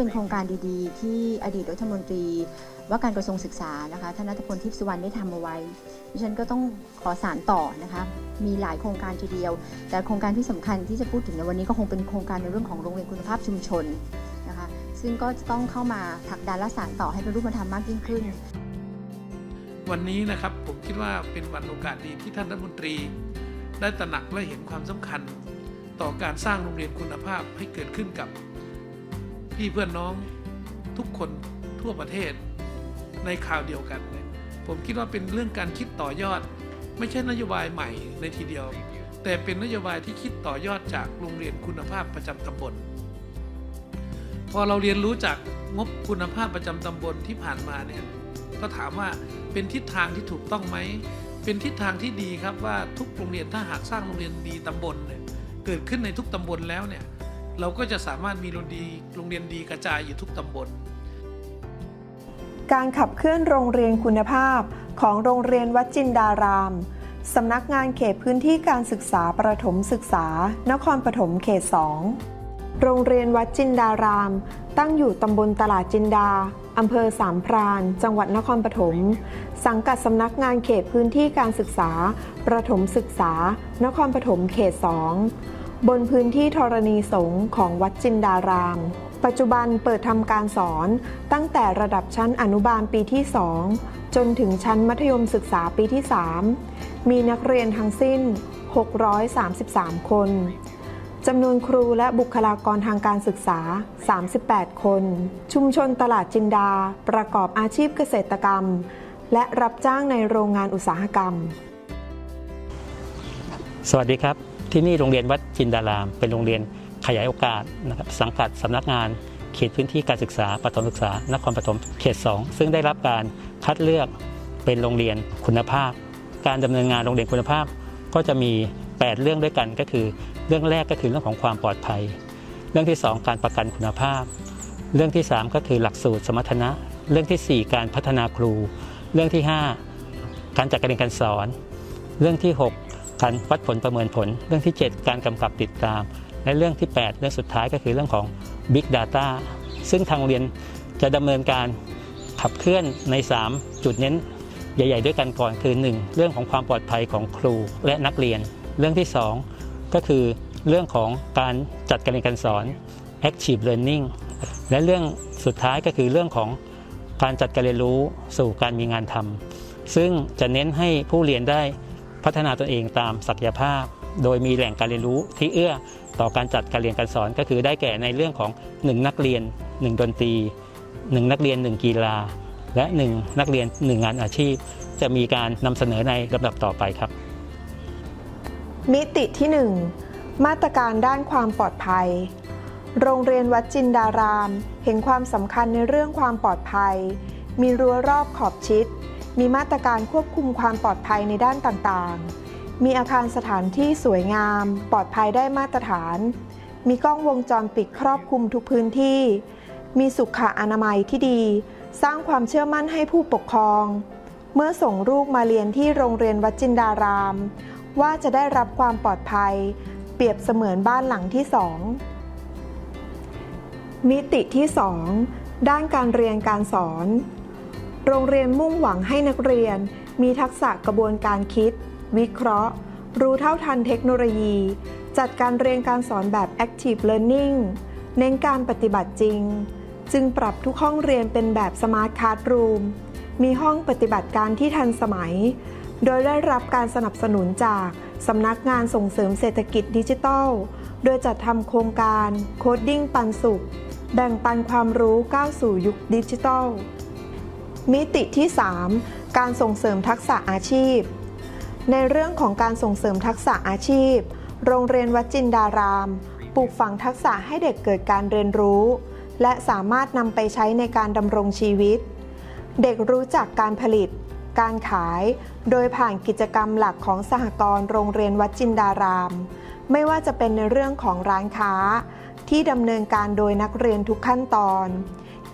เป็นโครงการดีๆ ที่อดีตรัฐมนตรี ว่าการกระทรวงศึกษานะคะท่านนัทพลทิพย์สุวรรณได้ทำเอาไว้ดิฉันก็ต้องขอสารต่อนะคะมีหลายโครงการทีเดียว แต่โครงการที่สำคัญที่จะพูดถึงในวันนี้ก็คงเป็นโครงการในเรื่องของโรงเรียนคุณภาพชุมชนนะคะซึ่งก็จะต้องเข้ามาผลักดันและสานต่อให้เป็นรูปธรรมมากยิ่งขึ้น วันนี้นะครับผมคิดว่าเป็นวันโอกาสดีที่ท่านรัฐมนตรี ได้ตระหนักและเห็นความสำคัญ ต่อการสร้างโรงเรียนคุณภาพให้เกิดขึ้นกับ พี่เพื่อนน้องทุกคนทั่วประเทศในข่าวเดียวกันเนี่ยผมคิดว่าเป็นเรื่องการคิดต่อยอด ไม่ใช่นโยบายใหม่ในทีเดียว แต่เป็นนโยบายที่คิดต่อยอดจากโรงเรียนคุณภาพประจำตำบล พอเราเรียนรู้จากงบคุณภาพประจำตำบลที่ผ่านมาเนี่ยก็ถามว่าเป็นทิศทางที่ถูกต้องไหมเป็นทิศทางที่ดีครับว่าทุกโรงเรียนถ้าหากสร้างโรงเรียนดีตำบลเนี่ยเกิดขึ้นในทุกตำบลแล้วเนี่ย เราก็จะสามารถมีโรงดีโรงเรียนดีกระจายอยู่ทุกตำบล การขับเคลื่อนโรงเรียนคุณภาพของโรงเรียนวัดจินดารามสำนักงานเขตพื้นที่การศึกษาประถมศึกษา นครปฐมเขต 2 โรงเรียนวัดจินดาราม ตั้งอยู่ตำบลตลาดจินดาอำเภอสามพราน จังหวัดนครปฐม สังกัดสำนักงานเขตพื้นที่การศึกษา ประถมศึกษา นครปฐมเขต 2 บนพื้นที่ธรณีสงฆ์ของวัดจินดาราม ปัจจุบันเปิดทำการสอนตั้งแต่ระดับชั้นอนุบาลปีที่ 2 จนถึงชั้นมัธยมศึกษาปีที่ 3 มีนักเรียนทั้งสิ้น 633 คน จำนวนครูและบุคลากรทางการศึกษา 38 คน ชุมชนตลาดจินดาประกอบอาชีพเกษตรกรรม และรับจ้างในโรงงานอุตสาหกรรม สวัสดีครับ ที่นี่โรงเรียนวัดจินดาราม เป็นโรงเรียนขยายโอกาสนะครับสังกัดสำนักงานเขตพื้นที่การศึกษาประถมศึกษานครปฐมเขต 2 ซึ่งได้รับการคัดเลือกเป็นโรงเรียนคุณภาพ การดำเนินงานโรงเรียนคุณภาพ ก็จะมี 8 เรื่องด้วยกันก็คือ เรื่องแรกก็คือเรื่องของความปลอดภัย เรื่องที่ 2 การประกันคุณภาพ เรื่องที่ 3 ก็คือหลักสูตรสมรรถนะ เรื่องทีสี่4 การพัฒนาครู เรื่องที่ 5 การจัดการเรียนการสอน เรื่องที่ 6 การวัดผลประเมินผล เรื่องที่ 7 การกำกับติดตาม และเรื่องที่ 8 เรื่องสุดท้ายก็คือเรื่องของ Big Data ซึ่งทางเรียนจะดำเนินการขับเคลื่อนใน 3 จุดเน้น ใหญ่ ๆ ด้วยกันก่อนคือ 1 เรื่องของความปลอดภัยของครูและนักเรียน เรื่องที่ 2 ก็คือเรื่องของการจัดการเรียนการสอน Active Learning และเรื่องสุดท้ายก็คือเรื่องของการจัดการเรียนรู้สู่การมีงานทำซึ่งจะเน้นให้ผู้เรียนได้ พัฒนาตนเองตามศักยภาพ โดยมีแหล่งการเรียนรู้ที่เอื้อต่อการจัดการเรียนการสอนก็คือได้แก่ในเรื่องของ 1 นักเรียน 1 ดนตรี 1 นักเรียน 1 กีฬา และ 1 นักเรียน 1 งานอาชีพ จะมีการนำเสนอในลำดับต่อไปครับ มิติที่ 1 มาตรการด้านความปลอดภัย โรงเรียนวัดจินดาราม เห็นความสำคัญในเรื่องความปลอดภัย มีรั้วรอบขอบชิด มีมาตรการควบคุมความปลอดภัยในด้านต่างๆ มีอาคารสถานที่สวยงาม ปลอดภัยได้มาตรฐาน มีกล้องวงจรปิดครอบคลุมทุกพื้นที่ มีสุขอนามัยที่ดี สร้างความเชื่อมั่นให้ผู้ปกครอง เมื่อส่งลูกมาเรียนที่โรงเรียนวัดจินดาราม ว่าจะได้รับความปลอดภัย เปรียบเสมือนบ้านหลังที่สองมิติที่ 2 ด้านการเรียนการสอน โรงเรียนมุ่งหวังให้นักเรียน มีทักษะกระบวนการคิด วิเคราะห์ รู้เท่าทันเทคโนโลยี จัดการเรียนการสอนแบบ Active Learning เน้นการปฏิบัติจริง จึงปรับทุกห้องเรียนเป็นแบบ Smart Classroom มีห้องปฏิบัติการที่ทันสมัย โดยได้รับการสนับสนุนจากสำนักงานส่งเสริมเศรษฐกิจดิจิทัล โดยจัดทำโครงการโคดดิ้งปันสุข แบ่งปันความรู้ก้าวสู่ยุคดิจิทัล มิติที่ 3 การส่งเสริมทักษะอาชีพ ในเรื่องของการส่งเสริมทักษะอาชีพ โรงเรียนวัดจินดาราม ปลูกฝังทักษะให้เด็กเกิดการเรียนรู้ และสามารถนำไปใช้ในการดำรงชีวิต เด็กรู้จักการผลิต การขาย โดยผ่านกิจกรรมหลักของสหกรณ์โรงเรียนวัดจินดาราม ไม่ว่าจะเป็นในเรื่องของร้านค้า ที่ดำเนินการโดยนักเรียนทุกขั้นตอน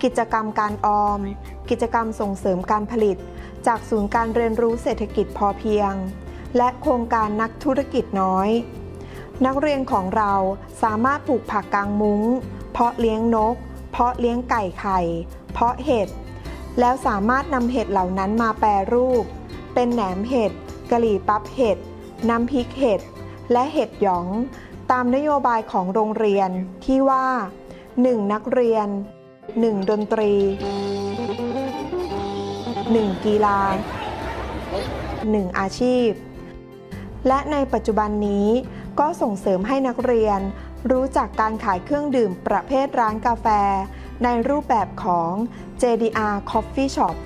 กิจกรรมการออม กิจกรรมส่งเสริมการผลิต จากศูนย์การเรียนรู้เศรษฐกิจพอเพียง และโครงการนักธุรกิจน้อย นักเรียนของเราสามารถปลูกผักกลางมุง้ง เพาะเลี้ยงนก เพาะเลี้ยงไก่ไข่ เพาะเห็ด แล้วสามารถนำเห็ดเหล่านั้นมาแปรรูป เป็นแหนมเห็ดกะหรี่ปั๊บเห็ด น้ำพริกเห็ด และเห็ดหยอง ตามนโยบายของโรงเรียนที่ว่า 1. นักเรียน 1. ดนตรี 1. กีฬา 1. อาชีพ และในปัจจุบันนี้ก็ส่งเสริมให้นักเรียน รู้จักการขายเครื่องดื่มประเภทร้านกาแฟ ในรูปแบบของ JDR Coffee Shop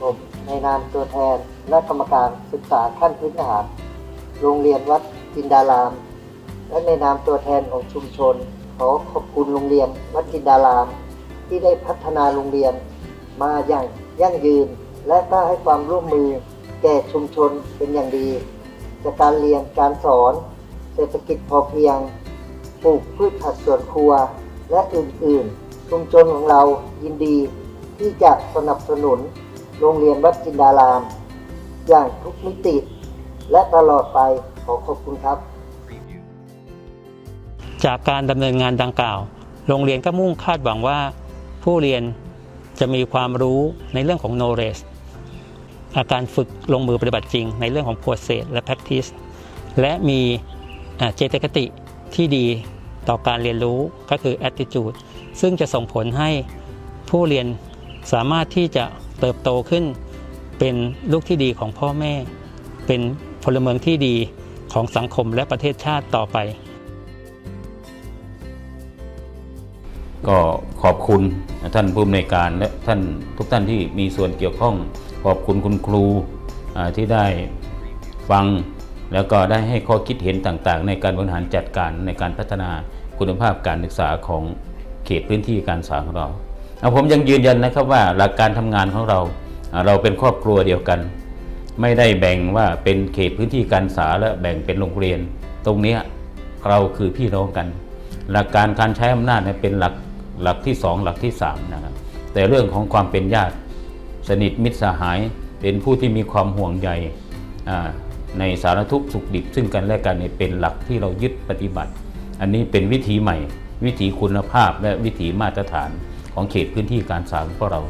ผมในนามตัวแทนและกรรมการศึกษาขั้นพื้นฐานโรงเรียนวัดจินดาราม และในนามตัวแทนของชุมชน ขอขอบคุณโรงเรียนวัดจินดาราม ที่ได้พัฒนาโรงเรียน มาอย่างยั่งยืน และก็ให้ความร่วมมือแก่ชุมชนเป็นอย่างดี จากการเรียนการสอน เศรษฐกิจพอเพียงปลูกพืชผักสวนครัวและอื่นๆ ชุมชนของเรายินดีที่จะสนับสนุนโรงเรียนวัดจินดาราม อย่างทุกมิติ และตลอดไปขอขอบคุณครับ จากการดำเนินงานดังกล่าว โรงเรียนก็มุ่งคาดหวังว่า ผู้เรียนจะมีความรู้ในเรื่องของ knowledge อาการฝึกลงมือปฏิบัติจริง ในเรื่องของ process และ practice และมีเจตคติที่ดีต่อการเรียนรู้ก็คือ attitude ซึ่งจะส่งผลให้ผู้เรียนสามารถที่จะเติบโตขึ้น เป็นลูกที่ดีของพ่อแม่ เป็นพลเมืองที่ดีของสังคมและประเทศชาติต่อไป ก็ขอบคุณท่านผู้อำนวยการและท่านทุกท่านที่มีส่วนเกี่ยวข้อง ขอบคุณคุณครูที่ได้ฟัง แล้วก็ได้ให้ข้อคิดเห็นต่างๆ ในการบริหารจัดการในการพัฒนาคุณภาพการศึกษาของเขตพื้นที่การศึกษาของเราเอาผมยังยืนยันนะครับว่าหลักการทำงานของเราเราเป็นครอบครัวเดียวกัน ไม่ได้แบ่งว่าเป็นเขตพื้นที่การศึกษาและแบ่งเป็นโรงเรียน ตรงนี้เราคือพี่น้องกัน หลักการการใช้อำนาจเป็นหลัก หลักที่ 2 หลักที่3นะครับแต่เรื่องของความเป็นญาติ สนิทมิตรสหายเป็นผู้ที่มีความห่วงใยในสารทุกข์สุขดิบซึ่งกันและกันเป็นหลักที่เรายึดปฏิบัติ อันนี้เป็นวิธีใหม่ วิธีคุณภาพและวิธีมาตรฐานของเขตพื้นที่การศึกษาของเรา